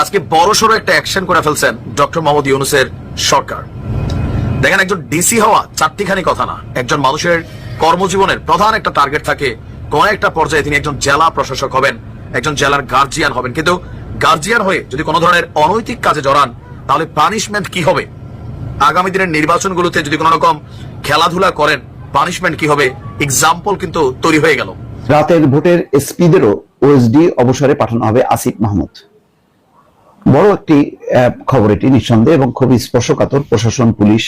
আজকে বড়সড় একটা অ্যাকশন করে ফেলছেন ডক্টর মোহাম্মদ ইউনুসের সরকার। দেখেন, একজন ডিসি হওয়া চারটিখানি কথা না। একজন মানুষের কর্মজীবনের প্রধান একটা টার্গেট থাকে। কোন একটা পর্যায়ে তিনি একজন জেলা প্রশাসক হবেন, একজন জেলার গার্জিয়ান হবেন। কিন্তু গার্জিয়ান হয়ে যদি কোনো ধরনের অনৈতিক কাজে জড়ান, তাহলে পানিশমেন্ট কি হবে? আগামী দিনের নির্বাচনগুলোতে যদি কোনো রকম খেলাধুলা করেন পানিশমেন্ট কি হবে? এক্সাম্পল কিন্তু তৈরি হয়ে গেল। রাতের ভোটের এসপিদেরও ওএসডি অবসরে পাঠানো হবে আসিফ মাহমুদ। বড় একটি খবর এটি, নিঃসন্দেহে, এবং খুবই স্পর্শকাতর প্রশাসন, পুলিশ,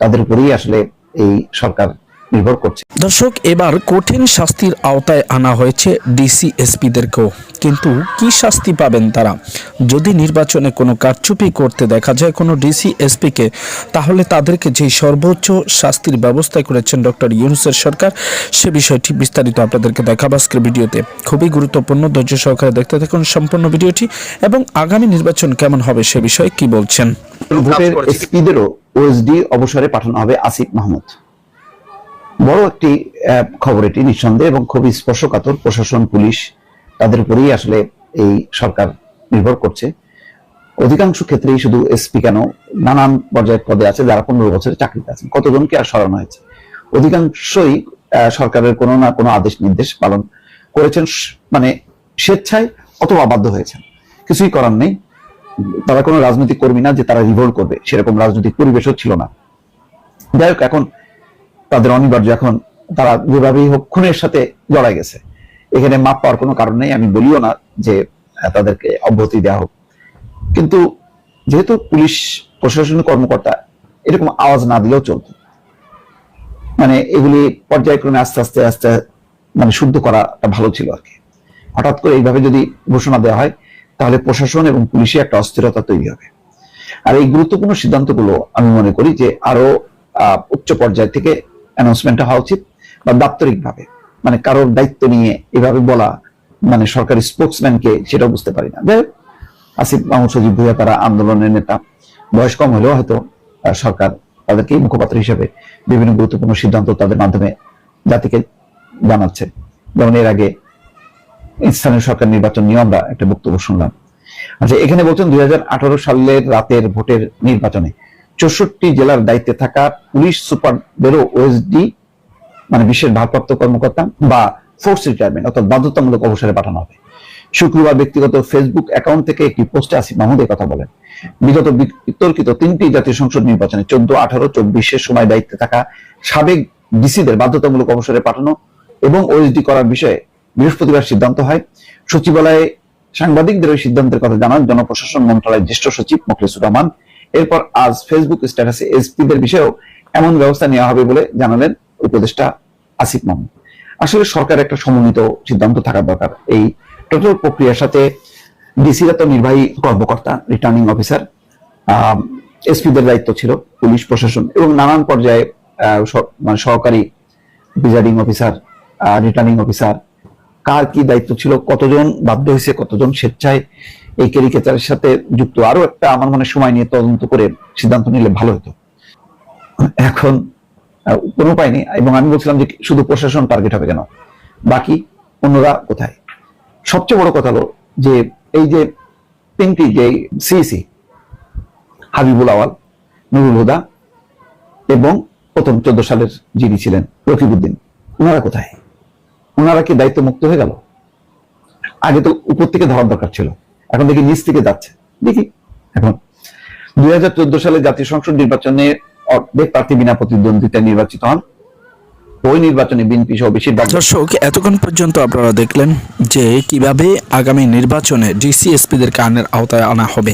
তাদের উপরেই আসলে এই সরকার নির্ভর করছে। দর্শক এবার কঠিন শাস্তির আওতায় আনা হয়েছে ডিসি এসপিদেরকেও কিন্তু কি শাস্তি পাবেন তারা? যদি নির্বাচনে কোনো কারচুপি করতে দেখা যায় কোনো ডিসি এসপিকে তাহলে তাদেরকে যে সর্বোচ্চ শাস্তির ব্যবস্থা করেছেন ডক্টর ইউনুসের সরকার সে বিষয়টি বিস্তারিত আপনাদেরকে দেখাবো আজকের ভিডিওতে। খুবই গুরুত্বপূর্ণ ধৈর্য সহকারে দেখতে থাকুন সম্পূর্ণ ভিডিওটি এবং আগামী নির্বাচন কেমন হবে সে বিষয়ে কি বলছেন? ভোটের। এসপিদেরও ওএসডি অবসরে পাঠানো হবে আসিফ মাহমুদ। বড় একটি খবর এটি নিঃসন্দেহে এবং খুবই স্পর্শকাতর। প্রশাসন, পুলিশ তাদের উপরেই আসলে এই সরকার নির্ভর করছে। অধিকাংশ ক্ষেত্রেই শুধু এসপি কেন নানান পর্যায়ের পদে আছে, যারা পনেরো বছরের চাকরিতে আছেন। কতজনকে আর সরানো হয়েছে? অধিকাংশই সরকারের কোনো না কোনো আদেশ নির্দেশ পালন করেছেন মানে স্বেচ্ছায় অথবা বাধ্য হয়েছেন। কিছুই করার নেই। তারা কোনো রাজনৈতিক কর্মী না যে তারা রিভোল্ট করবে। সেরকম রাজনৈতিক পরিবেশও ছিল না। যাই হোক, এখন তাদের অনিবার্য এখন তারা যেভাবেই হোক খুনের সাথে জড়াই গেছে। এখানে মাপ পাওয়ার কোনো কারণ নেই, আমি বলিও না যে তাদেরকে অব্যাহতি দেওয়া হোক। কিন্তু যেহেতু পুলিশ প্রশাসনিক কর্মকর্তা এরকম আওয়াজ না দিলেও চলতো। মানে এগুলি পর্যায়ক্রমে আস্তে আস্তে আস্তে মানে শুদ্ধ করাটা ভালো ছিল আর কি। হঠাৎ করে এইভাবে যদি ঘোষণা দেওয়া হয়, তাহলে প্রশাসন এবং পুলিশে একটা অস্থিরতা তৈরি হবে। আর এই গুরুত্বপূর্ণ সিদ্ধান্তগুলো আমি মনে করি যে আরও উচ্চ পর্যায় থেকে অ্যানাউন্সমেন্টটা হওয়া উচিত, বা দাপ্তরিক ভাবে মানে কারোর দায়িত্ব নিয়ে এভাবে বলা মানে সরকারি স্পোক্সম্যানকে সেটাও বুঝতে পারি না। যাই আসিফ মাহমুদ সজিব ভুইয়া তারা আন্দোলনের নেতা। বয়স কম হলেও হয়তো সরকার তাদেরকে মুখপাত্র হিসেবে বিভিন্ন গুরুত্বপূর্ণ সিদ্ধান্ত তাদের মাধ্যমে জাতিকে জানাচ্ছে। যেমন এর আগে স্থানীয় সরকার নির্বাচন নিয়ে আমরা একটা বক্তব্য শুনলাম। আচ্ছা এখানে বলছেন দুই হাজার আঠারো সালের রাতের ভোটের নির্বাচনে চৌষট্টি জেলার দায়িত্বে থাকা পুলিশ সুপারদেরও ওএসডি মানে বিশেষ ভারপ্রাপ্ত কর্মকর্তা বা ফোর্স রিটায়ারমেন্ট অর্থাৎ বাধ্যতামূলক অবসরে পাঠানো হবে। শুক্রবার ব্যক্তিগত ফেসবুক অ্যাকাউন্ট থেকে একটি পোস্টে আসিফ মাহমুদ কথা বলেন। বিগত বিতর্কিত তিনটি জাতীয় সংসদ নির্বাচনে চোদ্দ, আঠারো চব্বিশের সময় দায়িত্বে থাকা সাবেক ডিসিদের বাধ্যতামূলক অবসরে পাঠানো এবং ওএসডি করার বিষয়ে বৃহস্পতিবার সিদ্ধান্ত হয়। সচিবালয়ে সাংবাদিকদের ওই সিদ্ধান্তের কথা জানান জনপ্রশাসন মন্ত্রণালয়ের জ্যেষ্ঠ সচিব মোখলেসুর রহমান। এরপর আজ ফেসবুক স্ট্যাটাসে এসপিদের বিষয়েও এমন ব্যবস্থা নেওয়া হবে বলে জানালেন উপদেষ্টা আসিফ মাহমুদ আসলে সরকার একটা সমন্বিত সিদ্ধান্ত থাকা দরকার। এই টোটাল প্রক্রিয়ার সাথে ডিসিরা তো নির্বাহী কর্মকর্তা রিটার্নিং অফিসার এসপিদের দায়িত্ব ছিল, পুলিশ, প্রশাসন এবং নানান পর্যায়ে মানে সহকারী প্রিজাইডিং অফিসার রিটার্নিং অফিসার কার কি দায়িত্ব ছিল, কতজন বাধ্য হয়েছে, কতজন স্বেচ্ছায় এই ক্যারিকেচারের সাথে যুক্ত। আরও একটা আমার মনে সময় নিয়ে তদন্ত করে সিদ্ধান্ত নিলে ভালো হতো। এখন কোনো উপায় নেই এবং আমি বলছিলাম যে শুধু প্রশাসন টার্গেট হবে কেন? বাকি অন্যরা কোথায়? সবচেয়ে বড় কথা হলো যে এই যে তিনটি যে সিইসি হাবিবুল আওয়াল, নুরুল হুদা এবং প্রথম চোদ্দ সালের যিনি ছিলেন, রকিবউদ্দিন ওনারা কোথায়? ওনারা কি দায়িত্ব মুক্ত হয়ে গেল? আগে তো উপর থেকে ধরার দরকার ছিল। এখন দেখি নিচ থেকে যাচ্ছে। দেখি। এখন দুই সালে জাতীয় সংসদ নির্বাচনে অর্ধেক প্রার্থী বিনা প্রতিদ্বন্দ্বিতায় নির্বাচিত হন। ওই নির্বাচনে বিএনপি সহ বেশিরভাগ দর্শক এতক্ষণ পর্যন্ত আপনারা দেখলেন যে কীভাবে আগামী নির্বাচনে ডিসিএসপিদের কানের আওতায় আনা হবে।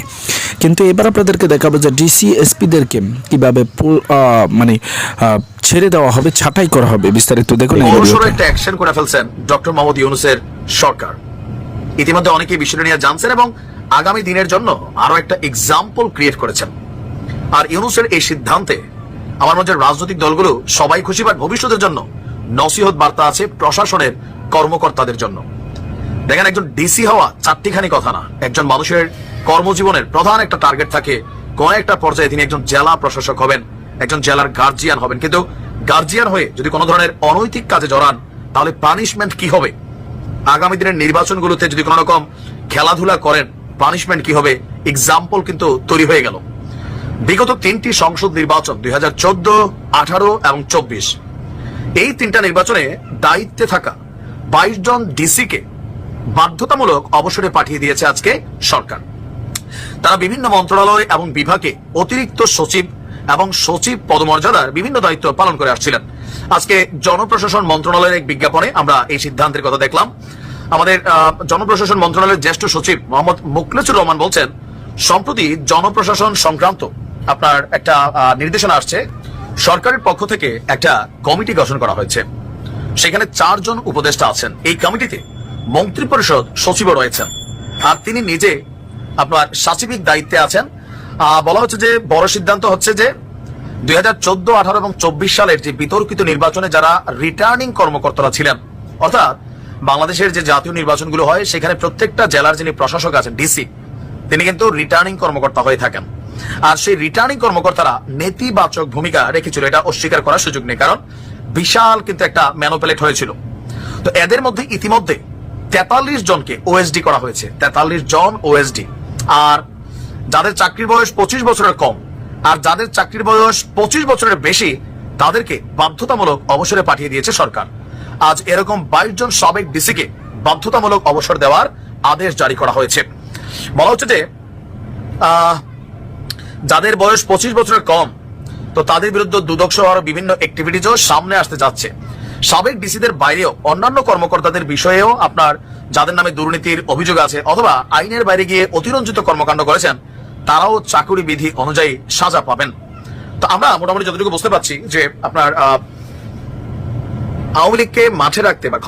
কিন্তু এবার আপনাদেরকে দেখাবো যে ডিসিএসপিদেরকে কীভাবে আহ, মানে আহ, ছেড়ে দেওয়া হবে ছাঁটাই করা হবে বিস্তারিত। দেখুন একটা অ্যাকশন করে ফেলছেন ডক্টর মোহাম্মদ ইউনুসের সরকার। ইতিমধ্যে অনেকেই বিষয়টা নিয়ে জানছেন এবং আগামী দিনের জন্য আরও একটা এক্সাম্পল ক্রিয়েট করেছেন। আর ইউনুসের এই সিদ্ধান্তে আমার মধ্যে রাজনৈতিক দলগুলো সবাই খুশি বাট ভবিষ্যতের জন্য নসিহত বার্তা আছে প্রশাসনের কর্মকর্তাদের জন্য। দেখেন, একজন ডিসি হওয়া চারটিখানি কথা না। একজন মানুষের কর্মজীবনের প্রধান একটা টার্গেট থাকে। কোন একটা পর্যায়ে তিনি একজন জেলা প্রশাসক হবেন, একজন জেলার গার্জিয়ান হবেন। কিন্তু গার্জিয়ান হয়ে যদি কোনো ধরনের অনৈতিক কাজে জড়ান, তাহলে পানিশমেন্ট কি হবে? আগামী দিনের নির্বাচনগুলোতে যদি কোনো রকম খেলাধুলা করেন পানিশমেন্ট কি হবে? এক্সাম্পল কিন্তু তৈরি হয়ে গেল। বিগত তিনটি সংসদ নির্বাচন, দুই হাজার চোদ্দ, আঠারো এবং চব্বিশ, এই তিনটা নির্বাচনে দায়িত্বে থাকা বাইশ জন ডিসিকে বাধ্যতামূলক অবসরে পাঠিয়ে দিয়েছে আজকে সরকার। তারা বিভিন্ন মন্ত্রণালয় এবং বিভাগে অতিরিক্ত সচিব এবং সচিব পদমর্যাদার বিভিন্ন দায়িত্ব পালন করে আসছিলেন। আজকে জনপ্রশাসন মন্ত্রণালয়ের এক বিজ্ঞাপনে আমরা এই সিদ্ধান্তের কথা দেখলাম। আমাদের জনপ্রশাসন মন্ত্রণালয়ের জ্যেষ্ঠ সচিব মোহাম্মদ মুকলেসুর রহমান বলছেন, সম্প্রতি জনপ্রশাসন সংক্রান্ত আপনার একটা নির্দেশনা আসছে। সরকারের পক্ষ থেকে একটা কমিটি গঠন করা হয়েছে। সেখানে চারজন উপদেষ্টা আছেন। এই কমিটিতে মন্ত্রিপরিষদ সচিবও রয়েছেন। আর তিনি নিজে আপনার সাচিবিক দায়িত্বে আছেন। বলা হচ্ছে যে বড় সিদ্ধান্ত হচ্ছে যে দুই হাজার চোদ্দ, আঠারো এবং চব্বিশ সালের যে বিতর্কিত নির্বাচনে যারা রিটার্নিং কর্মকর্তারা ছিলেন, অর্থাৎ বাংলাদেশের যে জাতীয় নির্বাচনগুলো হয়, সেখানে প্রত্যেকটা জেলার যিনি প্রশাসক আছেন ডিসি তিনি কিন্তু রিটার্নিং কর্মকর্তা হয়ে থাকেন। আর সেই রিটার্নিং কর্মকর্তারা নেতিবাচক ভূমিকা রেখেছিল, এটা অস্বীকার করার সুযোগ নেই, কারণ বিশাল কিন্তু একটা ম্যানোপ্যালেট হয়েছিল। তো এদের মধ্যে ইতিমধ্যে তেতাল্লিশ জনকে ওএসডি করা হয়েছে, তেতাল্লিশ জন ওএসডি আর যাদের চাকরির বয়স পঁচিশ বছরের কম আর যাদের চাকরির বয়স পঁচিশ বছরের বেশি, তাদেরকে বাধ্যতামূলক অবসরে পাঠিয়ে দিয়েছে সরকার। আজ এরকম বাইশ জন সাবেক ডিসিকে বাধ্যতামূলক অবসর দেওয়ার আদেশ জারি করা হয়েছে। বলা হচ্ছে যে যাদের বয়স পঁচিশ বছরের কম, তো তাদের বিরুদ্ধে দুদক সহ আরও বিভিন্ন অ্যাক্টিভিটিজও সামনে আসতে যাচ্ছে। সাবেক ডিসিদের বাইরেও অন্যান্য কর্মকর্তাদের বিষয়েও আপনার যাদের নামে দুর্নীতির অভিযোগ আছে অথবা আইনের বাইরে গিয়ে অতিরঞ্জিত কর্মকাণ্ড করেছেন তারাও চাকুরি বিধি অনুযায়ী সাজা পাবেন। তো আমরা মোটামুটি যতটুকু বুঝতে পারছি যে আপনার আওয়ামী লীগকে মাঠে রাখতে বা